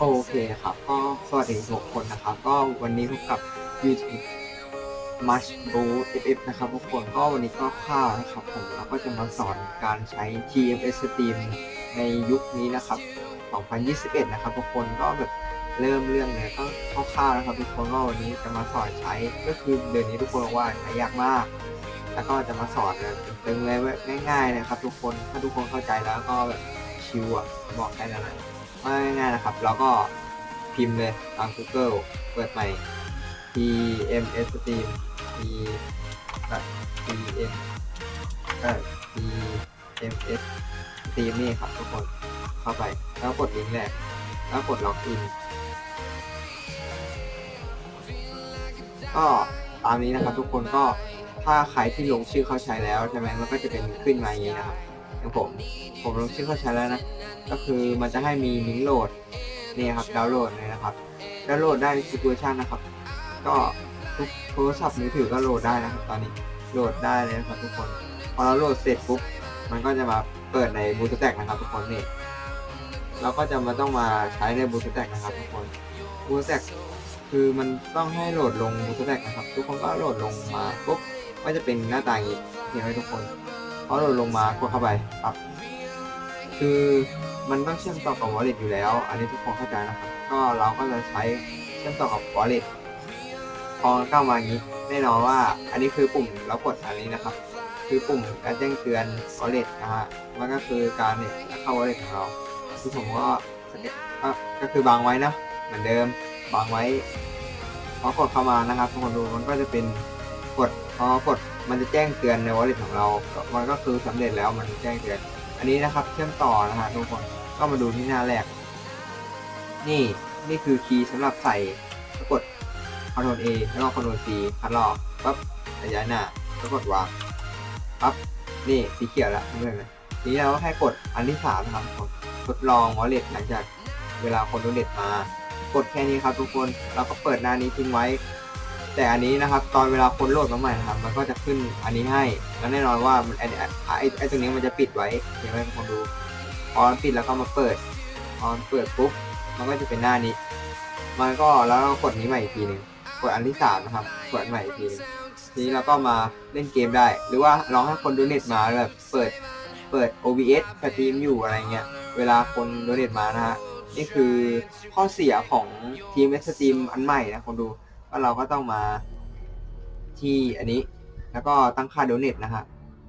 โอเคครับ ก็สวัสดีทุกคนนะครับ ก็วันนี้พบกับ YouTube Much Bro FF นะครับทุกคนก็วันนี้ก็ข้าวนะครับผมแล้วก็จะมาสอนการใช้ TMS Steam ในยุคนี้นะครับ 2021 นะครับทุกคนก็แบบเริ่มเรื่องเนี่ยก็คร่าวๆนะครับทุกคนก็วันนี้จะมาสอนใช้ก็คือเดือนนี้ทุกคนบอกว่าใช้ยากมาก แล้วก็จะมาสอนแบบตึงเลยง่ายๆนะครับทุกคนถ้าทุกคนเข้าใจแล้วก็แบบชิวอะบอกแค่นั้น นะง่ายๆนะครับ เราก็พิมพ์เลยตาม Google เปิดใหม่ TMS Stream T กับ TM เอ่อ TMS Stream นี่ครับทุกคนเข้าไป แล้วกดลิงก์แรก แล้วกดล็อกอิน ก็ตามนี้นะครับทุกคนก็ถ้าใครที่ลงชื่อเข้าใช้แล้วใช่ไหมมันก็จะเป็นขึ้นมาอย่างนี้นะครับอย่างผม ผมลงชื่อเข้าใช้แล้วนะ ก็คือมันจะให้มีลิงก์โหลดนี่ครับดาวน์โหลดเลยนะครับดาวน์โหลดได้ทุกเวอร์ชันนะครับ ก็ทุกโทรศัพท์มือถือก็โหลดได้นะครับ ตอนนี้โหลดได้เลยนะครับทุกคนพอเราโหลดเสร็จปุ๊บมันก็จะมาเปิดในบูตแตกนะครับทุกคนนี่เราก็จะมาต้องมาใช้ในบูตแตกนะครับทุกคนบูตแตกคือมันต้องให้โหลดลงบูตแตกนะครับ ทุกคนก็โหลดลงมาปุ๊บก็จะเป็นหน้าตาอย่างนี้เห็นไหมทุกคนพอโหลดลงมากดเข้าไปปั๊บ คือมันต้องเชื่อมต่อกับ wallet อยู่แล้ว อันนี้ทุกคนเข้าใจนะครับ ก็เราก็จะใช้เชื่อมต่อกับ wallet พอเข้ามาอย่างนี้แน่นอนว่าอันนี้คือปุ่มเรากดอันนี้นะครับ คือปุ่มการแจ้งเตือน wallet นะฮะมันก็คือการเนี่ยเข้า wallet ของเราคือผมก็สเก็ตก็คือบางไว้นะเหมือนเดิมบางไว้พอกดเข้ามานะครับทุกคนดูมันก็จะเป็นกดพอกดมันจะแจ้งเตือนใน wallet ของเรา มันก็คือสำเร็จแล้วมันแจ้งเตือน อันนี้นะครับเชื่อมต่อนะฮะทุกคนก็มาดูที่หน้าแรก นี่นี่คือคีย์สำหรับใส่แล้วกด Ctrl A แล้วก็ Ctrl C คัดลอกปั๊บระยหน้าแล้วกดวางปั๊บนี่สีเขียวแล้วเพื่อนเลยทีนี้เราก็แค่กดอันที่สามนะครับกดทดลองวอลเล็ตหลังจากเวลาคนโดูเน็ตมา กดแค่นี้ครับทุกคน เราก็เปิดหน้านี้ทิ้งไว้ แต่อันนี้นะครับตอนเวลาคนโหลดมาใหม่นะครับ มันก็จะขึ้นอันนี้ให้แล้วแน่นอนว่ามันไอ้ไอ้ไอ้ตรงนี้มันจะปิดไว้เห็นไหมทุกคนดูพอนปิดแล้วก็มาเปิดพอนเปิดปุ๊บมันก็จะเป็นหน้านี้ มันก็แล้วกดนี้ใหม่อีกทีหนึ่งกดอันที่สามนะครับกดใหม่อีกทีนึงทีนี้เราก็มาเล่นเกมได้ หรือว่าลองให้คนดูเน็ตมาแบบเปิดเปิด OBS สตรีมอยู่อะไรเงี้ยเวลาคนดูเน็ตมานะฮะนี่คือข้อเสียของทีมสตรีมอันใหม่นะคนดู ก็เราก็ต้องมาที่อันนี้ แล้วก็ตั้งค่าโดเน a นะฮะ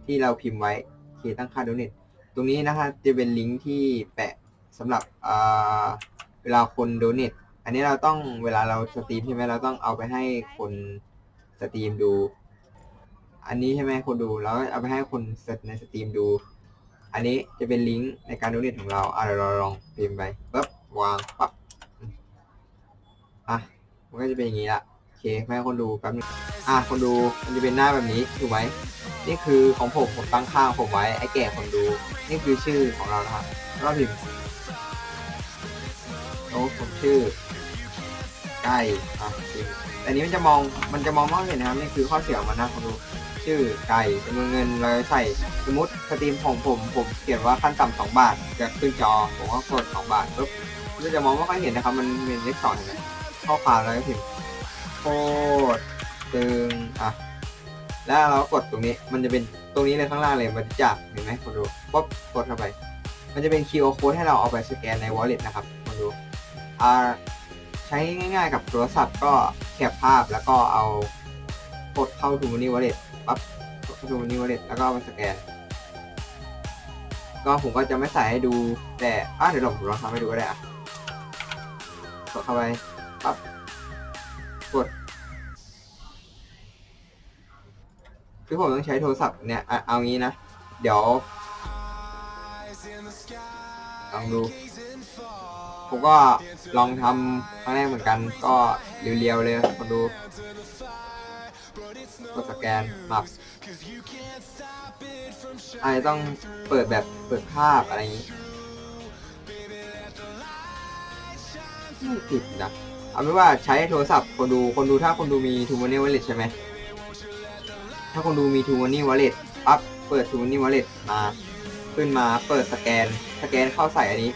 ที่เราพิมพ์ไว้โอเคตั้งค่าโดเน a ตรงนี้นะฮะจะเป็นลิงก์ที่แปะสำหรับเวลาคนโดเน a อันนี้เราต้องเวลาเราสตรีมใช่ไหมเราต้องเอาไปให้คนสตรีมดู อันนี้ใช่ไหมคนดูแล้วเอาไปให้คนในสตรีมดู อันนี้จะเป็นลิงก์ในการโดเน a ของเราอะเดี๋ยวเราลองพิมพ์ไปปั๊บวางปั๊บอะมันก็จะเป็นอย่างนี้ละ เคให้คนดูแป๊บนึงอะคนดูมันจะเป็นหน้าแบบนี้ถูกไหมนี่คือของผมผมตั้งค่าของผมไว้ไอ้แก่คนดู นี่คือชื่อของเรานะครับแล้วก็พิมพ์โอ้ผมชื่อไก่อะพิมแต่นี้มันจะมองมันจะมองไม่เห็นนะครับนี่คือข้อเสียของมันนะคนดูชื่อไก่จำนวนเงินเราใส่สมมติสตรีมของผมผมเขียนว่าขั้นต่ำสองบาทจะขึ้นจอผมก็กดสองบาทปุ๊บมันจะมองไม่ค่อยเห็นนะครับ มันเป็นเลขสองเห็นไหมข้อความแล้วก็พิมพ์ ตรตึงอะแล้วเรากดตรงนี้มันจะเป็นตรงนี้เลยข้างล่างเลยบริจาคเห็นไหมคนดูป๊บกดเข้าไป มันจะเป็น QR code ให้เราเอาไปสแกนใน wallet นะครับคนดูอ่าใช้ง่ายๆกับโทรศัพท์ก็แคปภาพแล้วก็เอากดเข้า to money wallet ปั๊บกดเข้า to money wallet แล้วก็เอาไปสแกน ก็ผมก็จะไม่ใส่ให้ดูแต่อะเดี๋ยวผมลองทำให้ดูก็ได้อะกดเข้าไปปั๊บกด คือผมต้องใช้โทรศัพท์เนี่ยอะเอางี้นะ เดี๋ยวลองดู ผมก็ลองทำครั้งแรกเหมือนกัน ก็เรียวๆเลยคนดูกดสแกนมับอาจจะต้องเปิดแบบเปิดภาพอะไรอย่างนี้ไม่ติดนะ เอาเป็นว่าใช้โทรศัพท์คนดูคนดูถ้าคนดูมี t ู Money Wallet ใช่ไหม ถ้าคนดูมี t ู Money Wallet ปั๊บเปิด t ู Money Wallet มาขึ้นมาเปิดสแกน สแกนเข้าใส่อันนี้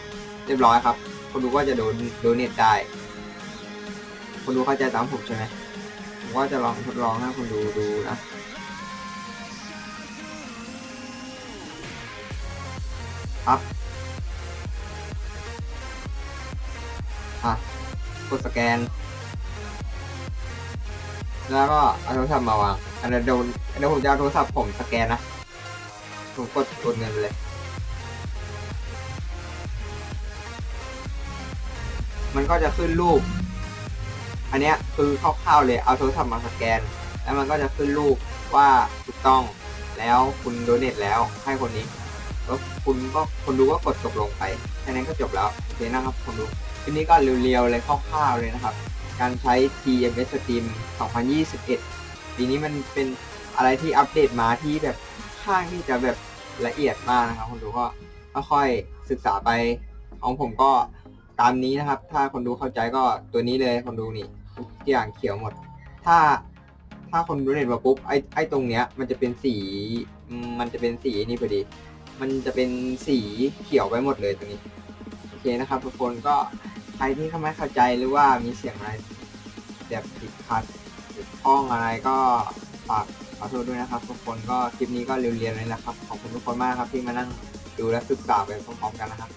เรียบร้อยครับ คนดูก็จะโดนโดนเนทได้ คนดูเข้าใจตามผมใช่ไหมผมก็จะลองทดลองให้คนดูดูนะครับอะกดสแกน แล้วก็เอาโทรศัพท์มาวางอันนั้เดี๋ยวเดี๋ยวผมจะเอาโทรศัพท์ผมสแกนนะ ผมกดกดเงินเลยมันก็จะขึ้นรูป อันนี้คือคร่าวๆเลย เอาโทรศัพท์มาสแกน แล้วมันก็จะขึ้นรูปว่าถูกต้องแล้วคุณโดเนทแล้วให้คนนี้ แล้วคุณก็คนดูก็กดตกลงไปแค่นั้นก็จบแล้วโอเคนะครับคนดูทีนี้ก็เรียวๆเลยคร่าวๆเลยนะครับ การใช้ TMS Stream 2021 ปีนี้มันเป็นอะไรที่อัปเดตมาที่แบบค่อนข้างที่จะแบบละเอียดมากนะครับคนดูก็ค่อยศึกษาไปของผมก็ตามนี้นะครับ ถ้าคนดูเข้าใจก็ตัวนี้เลยคนดูนี่ทุกอย่างเขียวหมด ถ้าถ้าคนดูเน็ตมาปุ๊บไอ้ไอ้ตรงเนี้ย มันจะเป็นสีมันจะเป็นสีนี่พอดี มันจะเป็นสีเขียวไว้หมดเลยตรงนี้โอเคนะครับทุกคนก็ รที่เขาไม่เข้าใจหรือว่ามีเสียงอะไรแบบผิดขัดหรือพ้องอะไรก็ฝากขอโทษด้วยนะครับทุกคนก็คลิปนี้ก็เรียวๆเลยนะครับขอบคุณทุกคนมากครับที่มานั่งดูและศึกษาไปพร้อมๆกันนะครับ